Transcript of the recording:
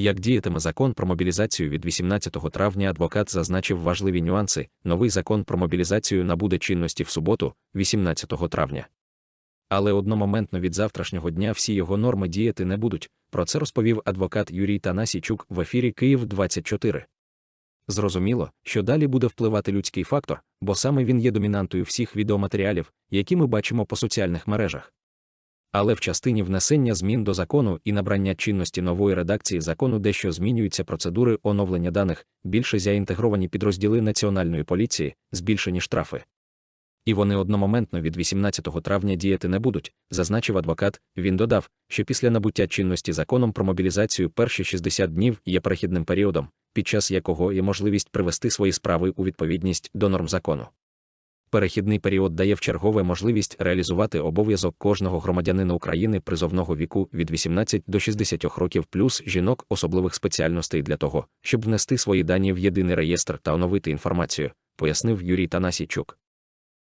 Як діятиме закон про мобілізацію від 18 травня адвокат зазначив важливі нюанси. Новий закон про мобілізацію набуде чинності в суботу, 18 травня. Але одномоментно від завтрашнього дня всі його норми діяти не будуть. Про це розповів адвокат Юрій Танасійчук в ефірі Київ 24 Зрозуміло, що далі буде впливати людський фактор, бо саме він є домінантою всіх відеоматеріалів, які ми бачимо по соціальних мережах. Але в частині внесення змін до закону і набрання чинності нової редакції закону дещо змінюються процедури оновлення даних, більше заінтегровані підрозділи Національної поліції, збільшені штрафи. І вони одномоментно від 18 травня діяти не будуть, зазначив адвокат. Він додав, що після набуття чинності законом про мобілізацію перші 60 днів є перехідним періодом, під час якого є можливість привести свої справи у відповідність до норм закону. Перехідний період дає вчергове можливість реалізувати обов'язок кожного громадянина України призовного віку від 18 до 60 років плюс жінок особливих спеціальностей для того, щоб внести свої дані в єдиний реєстр та оновити інформацію, пояснив Юрій Танасійчук.